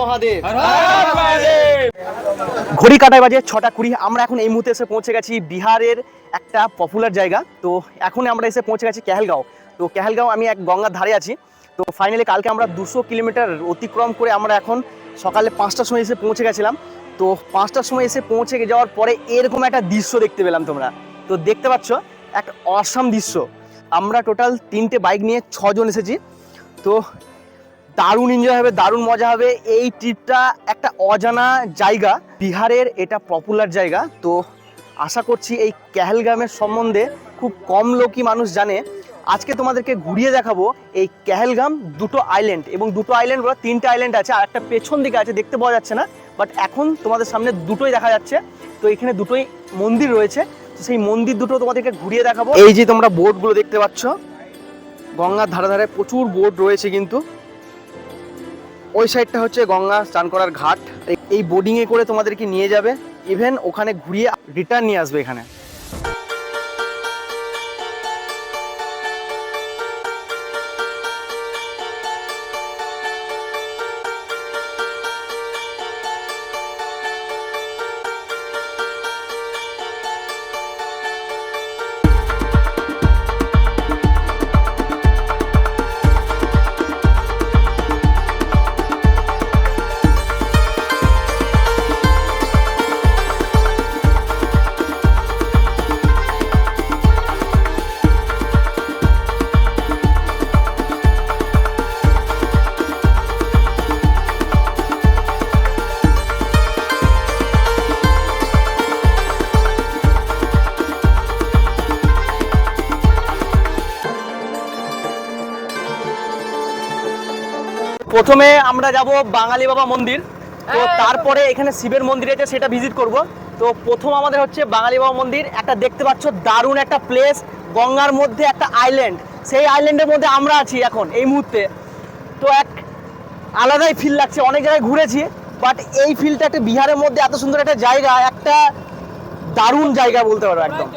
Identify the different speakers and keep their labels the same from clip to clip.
Speaker 1: মহাদেব।
Speaker 2: ঘড়ি কাটায় বাজে ছটা কুড়ি আমরা এখন এই মুহূর্তে এসে পৌঁছে গেছি বিহারের একটা পপুলার জায়গা। তো এখন আমরা এসে পৌঁছে গেছি কেহেলগাঁও। তো কেহেলগাঁও আমি এক গঙ্গার ধারে আছি। তো ফাইনালি কালকে আমরা দুশো কিলোমিটার অতিক্রম করে আমরা এখন সকালে পাঁচটার সময় এসে পৌঁছে গেছিলাম। তো পাঁচটার সময় এসে পৌঁছে যাওয়ার পরে এরকম একটা দৃশ্য দেখতে পেলাম তোমরা। তো দেখতে পাচ্ছ একটা অসাম দৃশ্য। আমরা টোটাল তিনটে বাইক নিয়ে ছজন এসেছি। তো দারুণ এনজয় হবে, দারুণ মজা হবে। এই ট্রিপটা একটা অজানা জায়গা। বিহারের এটা পপুলার জায়গা। তো আশা করছি এই ক্যাহেলগামের সম্বন্ধে খুব কম লোকই মানুষ জানে। আজকে তোমাদেরকে ঘুরিয়ে দেখাবো এই ক্যাহেলগাম দুটো আইল্যান্ড এবং দুটো আইল্যান্ড বলা তিনটে আইল্যান্ড আছে, আর একটা পেছন দিকে আছে, দেখতে পাওয়া যাচ্ছে না। বাট এখন তোমাদের সামনে দুটোই দেখা যাচ্ছে। তো এখানে দুটোই মন্দির রয়েছে। সেই মন্দির দুটো তোমাদেরকে ঘুরিয়ে দেখাবো। এই যে তোমরা বোর্ডগুলো দেখতে পাচ্ছ, গঙ্গার ধারে ধারে প্রচুর বোর্ড রয়েছে কিন্তু। ওই সাইডটা হচ্ছে গঙ্গা স্নান করার ঘাট। এই- বোর্ডিংয়ে করে তোমাদেরকে নিয়ে যাবে। ইভেন ওখানে ঘুরিয়ে রিটার্ন নিয়ে আসবে এখানে। প্রথমে আমরা যাব বাঙালি বাবা মন্দির। তো তারপরে এখানে শিবের মন্দির আছে সেটা ভিজিট করব। তো প্রথম আমাদের হচ্ছে বাঙালি বাবা মন্দির। একটা দেখতে পাচ্ছ দারুণ একটা প্লেস গঙ্গার মধ্যে একটা আইল্যান্ড সেই আইল্যান্ডের মধ্যে আমরা আছি এখন এই মুহূর্তে। তো এক আলাদাই ফিল লাগছে অনেক জায়গায় ঘুরেছি বাট এই ফিলটা একটা বিহারের মধ্যে এত সুন্দর একটা জায়গা একটা দারুণ জায়গা বলতে পারো একদম।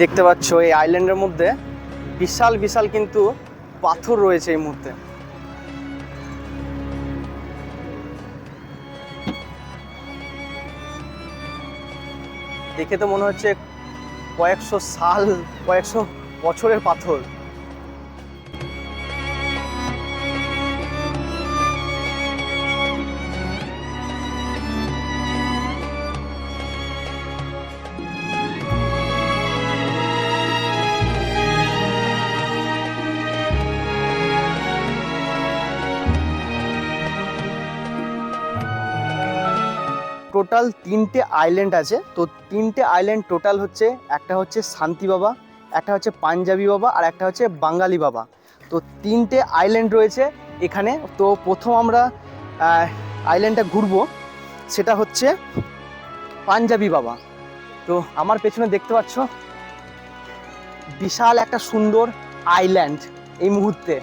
Speaker 2: দেখতে পাচ্ছ এই আইল্যান্ডের মধ্যে বিশাল বিশাল কিন্তু পাথর রয়েছে এই মুহূর্তে। দেখে তো মনে হচ্ছে কয়েকশো সাল, কয়েকশো বছরের পাথর। টোটাল তিনটে আইল্যান্ড আছে। তো তিনটে আইল্যান্ড টোটাল হচ্ছে, একটা হচ্ছে শান্তি বাবা, একটা হচ্ছে পাঞ্জাবি বাবা, আর একটা হচ্ছে বাঙালি বাবা। তো তিনটে আইল্যান্ড রয়েছে এখানে। তো প্রথম আমরা আইল্যান্ডটা ঘুরবো, সেটা হচ্ছে পাঞ্জাবি বাবা। তো আমার পেছনে দেখতে পাচ্ছ, বিশাল একটা সুন্দর আইল্যান্ড এই মুহূর্তে।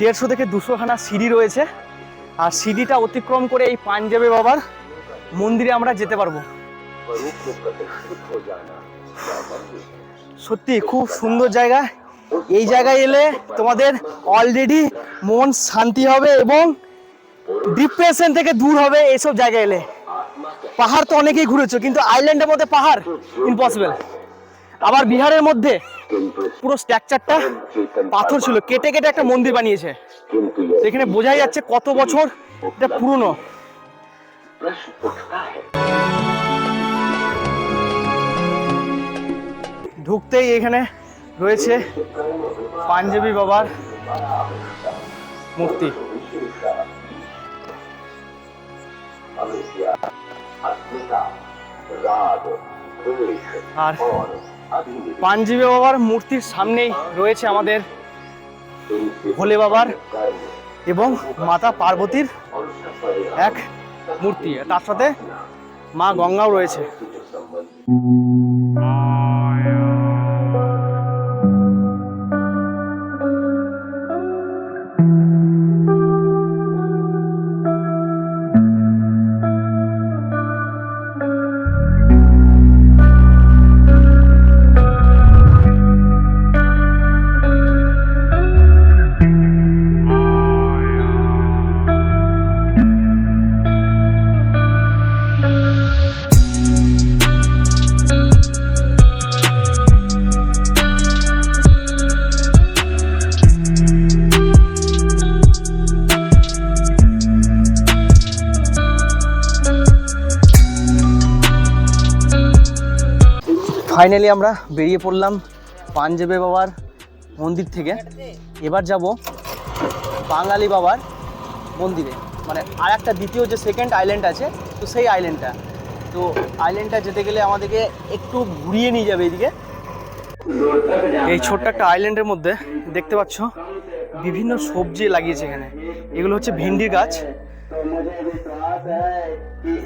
Speaker 2: দেড়শো থেকে দুশোখানা সিঁড়ি রয়েছে, আর সিঁড়িটা অতিক্রম করে এই পাঞ্জাবি বাবার মন্দিরে আমরা যেতে পারব। সত্যি, খুব সুন্দর জায়গা। এই জায়গায় এলে তোমাদের অলরেডি মন শান্তি হবে এবং ডিপ্রেশন থেকে দূর হবে, এইসব জায়গায় এলে। পাহাড় তো অনেকেই ঘুরেছো, কিন্তু আইল্যান্ডের মধ্যে পাহাড় ইম্পসিবল আবার বিহারের মধ্যে পুরো স্ট্রাকচারটা পাথর ছিল, কেটে কেটে একটা মন্দির বানিয়েছে। তো এখানে বোঝাই যাচ্ছে কত বছর এটা পুরনো। ঢুকতেই এখানে রয়েছে পাঞ্জাবি বাবার মূর্তি। আর পাঞ্জাবি বাবার মূর্তির সামনেই রয়েছে আমাদের ভোলে বাবার এবং মাতা পার্বতীর এক মূর্তি তার সাথে মা গঙ্গাও রয়েছে। ফাইনালি আমরা বেরিয়ে পড়লাম পাঞ্জাবে বাবার মন্দির থেকে। এবার যাব বাঙালি বাবার মন্দিরে। মানে আর একটা দ্বিতীয় যে সেকেন্ড আইল্যান্ড আছে, তো সেই আইল্যান্ডটা তো আইল্যান্ডটা যেতে গেলে আমাদেরকে একটু ঘুরিয়ে নিয়ে যাবে এদিকে। এই ছোট্ট একটা আইল্যান্ডের মধ্যে দেখতে পাচ্ছ বিভিন্ন সবজি লাগিয়েছে এখানে। এগুলো হচ্ছে ভেন্ডির গাছ।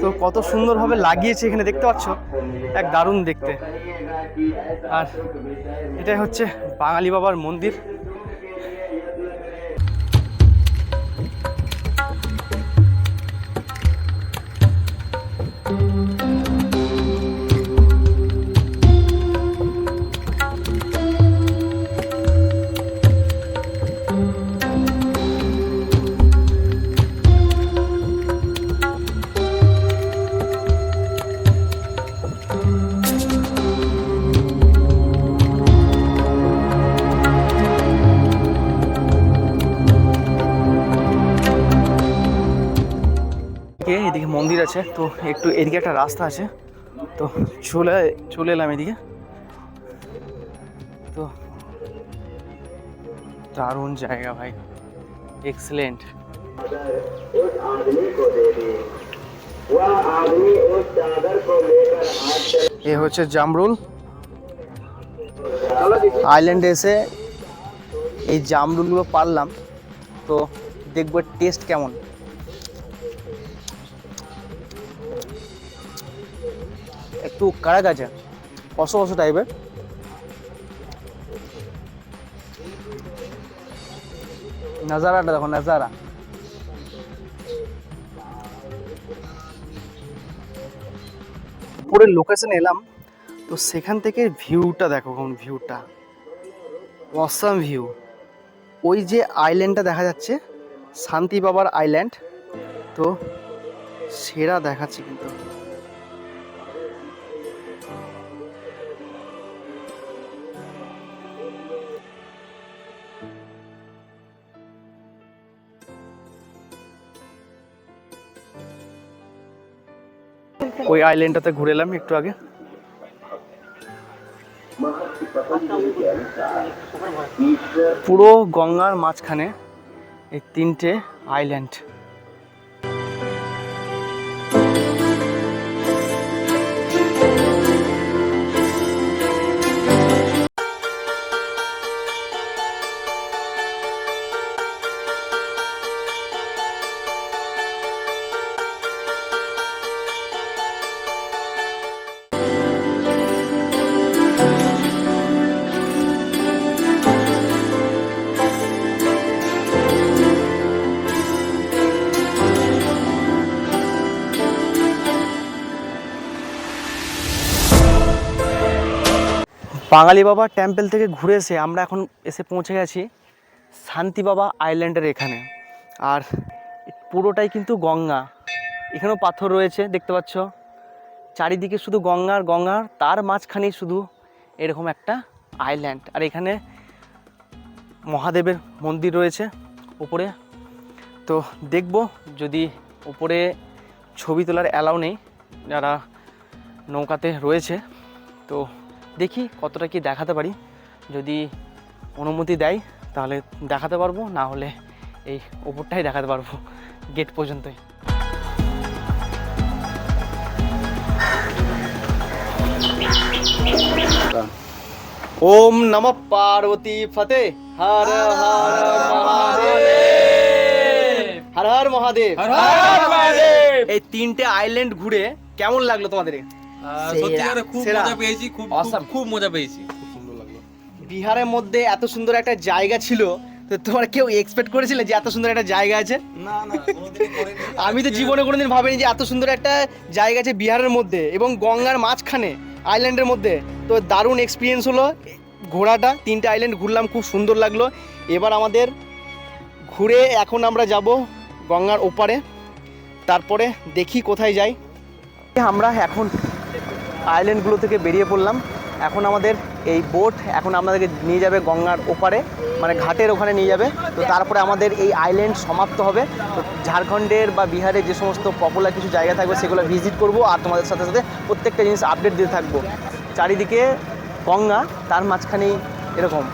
Speaker 2: তো কত সুন্দরভাবে লাগিয়েছে এখানে দেখতে পাচ্ছ? এক দারুণ দেখতে। আর এটাই হচ্ছে বাঙালি বাবার মন্দির। গেছে তো একটু এদিকে একটা রাস্তা আছে, তো চলে চলে এলাম এদিকে। তো দারুণ জায়গা ভাই এক্সেলেন্ট এ হচ্ছে জামরুল। আইল্যান্ডে এসে এই জামরুলগুলো পারলাম, তো দেখব টেস্ট কেমন। একটু কারা গেছে কষো কষো টাইপের নাজারাটা দেখো, নাজারা। উপরের লোকেশন এলাম, তো সেখান থেকে ভিউটা দেখো কোন ভিউটা অসাম ভিউ ওই যে আইল্যান্ডটা দেখা যাচ্ছে, শান্তি বাবার আইল্যান্ড তো সেরা দেখাচ্ছি কিন্তু। ওই আইল্যান্ডটাতে ঘুরে এলাম একটু আগে। পুরো গঙ্গার মাঝখানে এই তিনটে আইল্যান্ড বাঙালি বাবা টেম্পল থেকে ঘুরে এসে আমরা এখন এসে পৌঁছে গেছি শান্তি বাবা আইল্যান্ডের এখানে। আর পুরোটাই কিন্তু গঙ্গা। এখানেও পাথর রয়েছে, দেখতে পাচ্ছ? চারিদিকে শুধু গঙ্গার গঙ্গার তার মাঝখানেই শুধু এরকম একটা আইল্যান্ড আর এখানে মহাদেবের মন্দির রয়েছে উপরে। তো দেখব, যদি উপরে ছবি তোলার অ্যালাউ নেই, যারা নৌকাতে রয়েছে, তো দেখি কতটা কি দেখাতে পারি। যদি অনুমতি দেয় তাহলে দেখাতে পারব না হলে এই ওপরটাই দেখাতে পারব গেট পর্যন্তই। ওম নম পার্বতী ফতে। হর হর মহাদেব। হর হর মহাদেব। এই তিনটে আইল্যান্ড ঘুরে কেমন লাগল তোমাদের?
Speaker 3: সত্যিকারে খুব মজা পেয়েছি খুব খুব-. খুব
Speaker 2: বিহারের মধ্যে এত সুন্দর একটা জায়গা ছিল তো তোমার কেউ এক্সপেক্ট করেছিলে যে এত সুন্দর একটা জায়গা আছে?
Speaker 3: না না
Speaker 2: আমি তো জীবনে কোনোদিন ভাবিনি যে এত সুন্দর একটা জায়গা আছে বিহারের মধ্যে এবং গঙ্গার মাঝখানে আইল্যান্ডের মধ্যে। তো দারুণ এক্সপিরিয়েন্স হলো ঘোড়াটা তিনটে আইল্যান্ড ঘুরলাম খুব সুন্দর লাগল। এবার আমাদের ঘুরে এখন আমরা যাব গঙ্গার ওপারে। তারপরে দেখি কোথায় যাই। আমরা এখন আইল্যান্ডগুলো থেকে বেরিয়ে পড়লাম। এখন আমাদের এই বোট এখন আপনাদেরকে নিয়ে যাবে গঙ্গার ওপারে মানে ঘাটের ওখানে নিয়ে যাবে। তো তারপরে আমাদের এই আইল্যান্ড সমাপ্ত হবে। তো ঝাড়খণ্ডের বা বিহারের যে সমস্ত পপুলার কিছু জায়গা থাকবে সেগুলো ভিজিট করব আর তোমাদের সাথে সাথে প্রত্যেকটা জিনিস আপডেট দিতে থাকব। চারিদিকে গঙ্গা, তার মাঝখানেই এরকম।